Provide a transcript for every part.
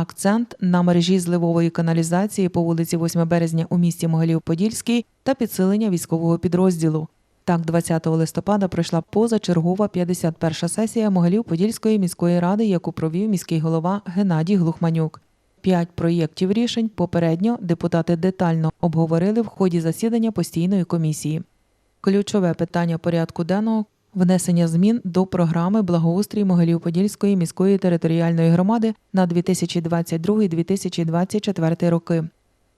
акцент на мережі зливової каналізації по вулиці 8 березня у місті Могилів-Подільський та підсилення військового підрозділу. Так, 20 листопада пройшла позачергова 51-ша сесія Могилів-Подільської міської ради, яку провів міський голова Геннадій Глухманюк. П'ять проєктів рішень попередньо депутати детально обговорили в ході засідання постійної комісії. Ключове питання порядку денного внесення змін до програми благоустрій Могилів-Подільської міської територіальної громади на 2022-2024 роки.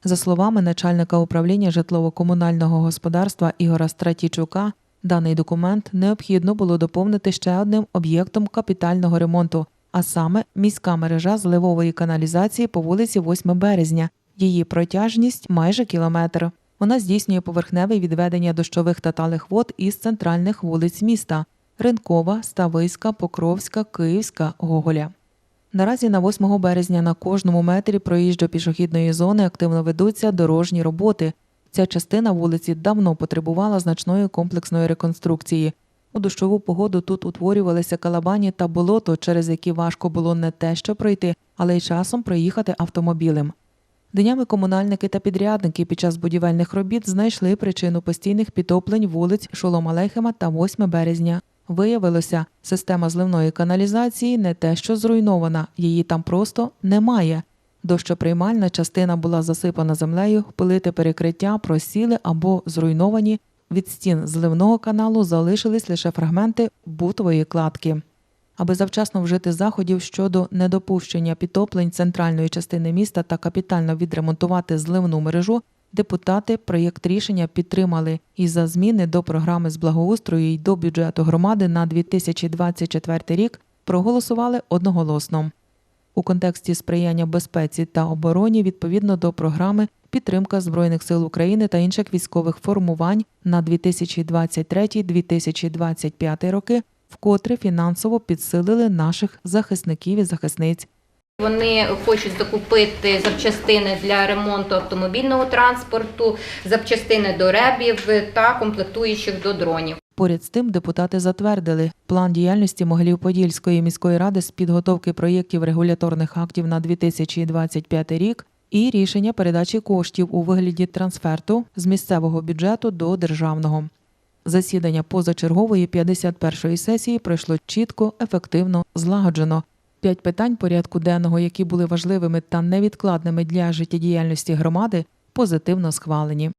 За словами начальника управління житлово-комунального господарства Ігора Стратічука, даний документ необхідно було доповнити ще одним об'єктом капітального ремонту, а саме міська мережа зливової каналізації по вулиці 8 березня. Її протяжність майже кілометр. Вона здійснює поверхневе відведення дощових та талих вод із центральних вулиць міста Ринкова, Стависька, Покровська, Київська, Гоголя. Наразі на 8 березня на кожному метрі проїжджо-пішохідної зони активно ведуться дорожні роботи. Ця частина вулиці давно потребувала значної комплексної реконструкції. У дощову погоду тут утворювалися калабані та болото, через які важко було не те, що пройти, але й часом проїхати автомобілем. Днями комунальники та підрядники під час будівельних робіт знайшли причину постійних підтоплень вулиць Шолома Лехема та 8 березня. Виявилося, система зливної каналізації не те, що зруйнована, її там просто немає. Дощоприймальна частина була засипана землею, плити перекриття просіли або зруйновані. Від стін зливного каналу залишились лише фрагменти бутової кладки. Аби завчасно вжити заходів щодо недопущення підтоплень центральної частини міста та капітально відремонтувати зливну мережу, депутати проєкт рішення підтримали і за зміни до програми з благоустрою й до бюджету громади на 2024 рік проголосували одноголосно. У контексті сприяння безпеці та обороні відповідно до програми підтримка Збройних сил України та інших військових формувань на 2023-2025 роки вкотре фінансово підсилили наших захисників і захисниць. Вони хочуть закупити запчастини для ремонту автомобільного транспорту, запчастини до ребів та комплектуючих до дронів. Поряд з тим депутати затвердили план діяльності Могилів-Подільської міської ради з підготовки проєктів регуляторних актів на 2025 рік і рішення передачі коштів у вигляді трансферту з місцевого бюджету до державного. Засідання позачергової 51-ї сесії пройшло чітко, ефективно, злагоджено. П'ять питань порядку денного, які були важливими та невідкладними для життєдіяльності громади, позитивно схвалені.